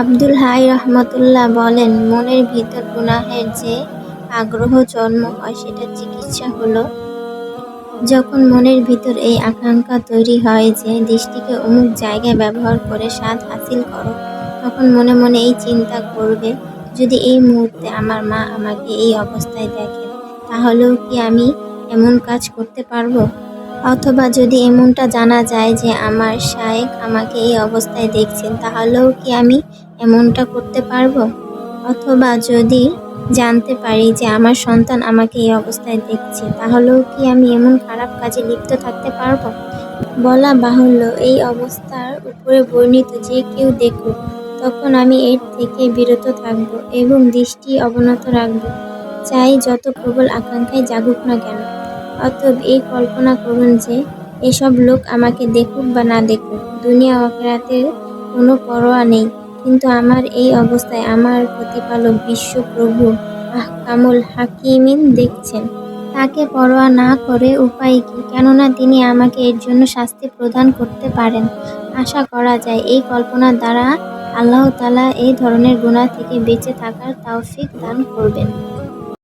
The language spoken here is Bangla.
আব্দুল হাই রহমতুল্লাহ বলেন, মনের ভিতর গুনাহের যে আগ্রহ জন্ম হয় সেটার চিকিৎসা হলো যখন মনের ভিতর এই আকাঙ্ক্ষা তৈরি হয় যে দৃষ্টিকে অমুক জায়গায় ব্যবহার করে স্বাদ হাসিল করো, তখন মনে মনে এই চিন্তা করবে যদি এই মুহূর্তে আমার মা আমাকে এই অবস্থায় দেখেন তাহলেও কি আমি এমন কাজ করতে পারব? অথবা যদি এমনটা জানা যায় যে আমার শায়েখ আমাকে এই অবস্থায় দেখছেন, তাহলেও কি আমি এমনটা করতে পারব? অথবা যদি জানতে পারি যে আমার সন্তান আমাকে এই অবস্থায় দেখছে, তাহলেও কি আমি এমন খারাপ কাজে লিপ্ত থাকতে পারব? বলা বাহুল্য, এই অবস্থার উপরে বর্ণিত যে কেউ দেখুক, তখন আমি এর থেকে বিরত থাকব এবং দৃষ্টি অবনত রাখব চাই যত প্রবল আকাঙ্ক্ষায় জাগুক না কেন। অতএব এই কল্পনা করুন যে এসব লোক আমাকে দেখুক বা না দেখুক, দুনিয়া আখিরাতের কোনো পরোয়া নেই কিন্তু আমার এই অবস্থায় আমার প্রতিপালক বিশ্ব প্রভু আহকামুল হাকিমিন দেখছেন। তাকে পরোয়া না করে উপায় কি? কেননা তিনি আমাকে এর জন্য শাস্তি প্রদান করতে পারেন। আশা করা যায় এই কল্পনার দ্বারা আল্লাহ তাআলা এই ধরনের গুণা থেকে বেঁচে থাকার তাওফিক দান করবেন।